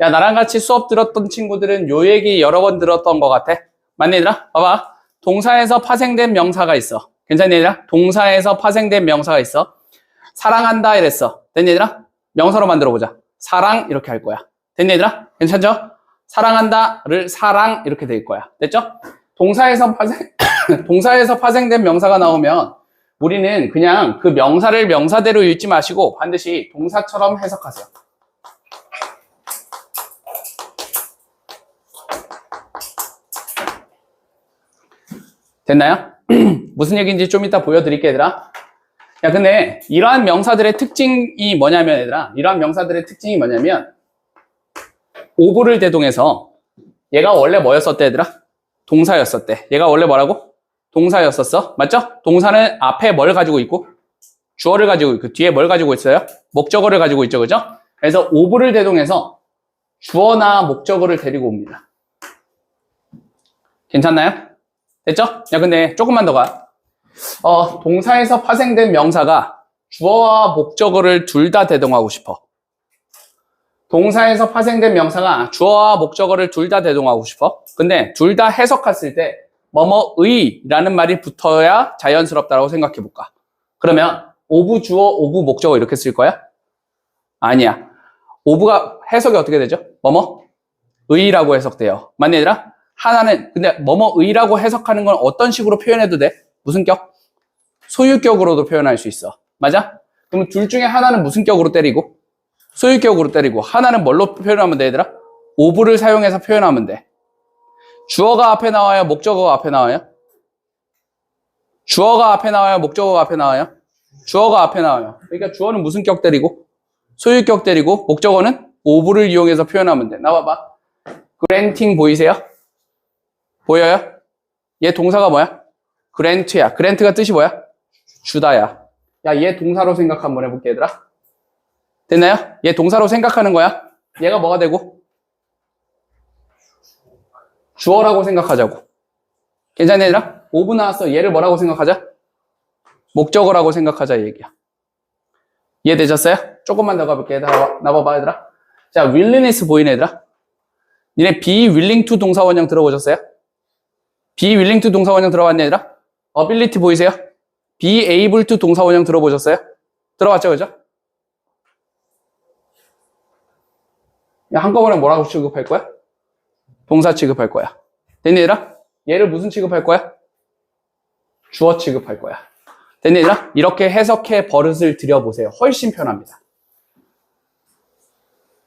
야, 나랑 같이 수업 들었던 친구들은 요 얘기 여러 번 들었던 것 같아. 맞니, 얘들아? 봐봐. 동사에서 파생된 명사가 있어. 괜찮니, 얘들아? 동사에서 파생된 명사가 있어. 사랑한다 이랬어. 됐니, 얘들아? 명사로 만들어 보자. 사랑 이렇게 할 거야. 됐니, 얘들아? 괜찮죠? 사랑한다를 사랑 이렇게 될 거야. 됐죠? 동사에서 파생, 동사에서 파생된 명사가 나오면 우리는 그냥 그 명사를 명사대로 읽지 마시고 반드시 동사처럼 해석하세요. 됐나요? 무슨 얘기인지 좀 이따 보여드릴게 얘들아. 야 근데 이러한 명사들의 특징이 뭐냐면 얘들아 이러한 명사들의 특징이 뭐냐면 오브를 대동해서 얘가 원래 뭐였었대 얘들아? 동사였었대. 얘가 원래 뭐라고? 동사였었어. 맞죠? 동사는 앞에 뭘 가지고 있고 주어를 가지고 있고 뒤에 뭘 가지고 있어요? 목적어를 가지고 있죠. 그죠? 그래서 오브를 대동해서 주어나 목적어를 데리고 옵니다. 괜찮나요? 됐죠? 야 근데 조금만 더 가. 어, 동사에서 파생된 명사가 주어와 목적어를 둘 다 대동하고 싶어. 동사에서 파생된 명사가 주어와 목적어를 둘 다 대동하고 싶어. 근데 둘 다 해석했을 때 뭐뭐의라는 말이 붙어야 자연스럽다고 생각해 볼까? 그러면 오브 주어, 오브 목적어 이렇게 쓸 거야? 아니야. 오브가 해석이 어떻게 되죠? 뭐뭐 의라고 해석돼요. 맞니 얘들아? 하나는 근데 뭐뭐의라고 해석하는 건 어떤 식으로 표현해도 돼? 무슨 격? 소유격으로도 표현할 수 있어. 맞아? 그러면 둘 중에 하나는 무슨 격으로 때리고 소유격으로 때리고 하나는 뭘로 표현하면 돼 얘들아? 오브를 사용해서 표현하면 돼. 주어가 앞에 나와요? 목적어가 앞에 나와요? 주어가 앞에 나와요? 목적어가 앞에 나와요? 주어가 앞에 나와요. 그러니까 주어는 무슨 격 때리고 소유격 때리고 목적어는 오브를 이용해서 표현하면 돼. 나와봐. 그랜팅 보이세요? 보여요? 얘 동사가 뭐야? 그랜트야. 그랜트가 뜻이 뭐야? 주다야. 야, 얘 동사로 생각 한번 해볼게, 얘들아. 됐나요? 얘 동사로 생각하는 거야. 얘가 뭐가 되고? 주어라고 생각하자고. 괜찮니, 얘들아? 5분 나왔어. 얘를 뭐라고 생각하자? 목적어라고 생각하자, 이 얘기야. 이해되셨어요? 조금만 더 가볼게. 나와, 나와봐, 얘들아. 자, willingness 보이네, 얘들아. 니네 be willing to 동사 원형 들어보셨어요? Be willing to 동사 원형 들어봤네, 얘들아? ability 보이세요? be able to 동사 원형 들어보셨어요? 들어봤죠, 그죠? 야, 한꺼번에 뭐라고 취급할 거야? 동사 취급할 거야. 됐니, 얘들아? 얘를 무슨 취급할 거야? 주어 취급할 거야. 됐니, 얘들아? 이렇게 해석해 버릇을 들여보세요. 훨씬 편합니다.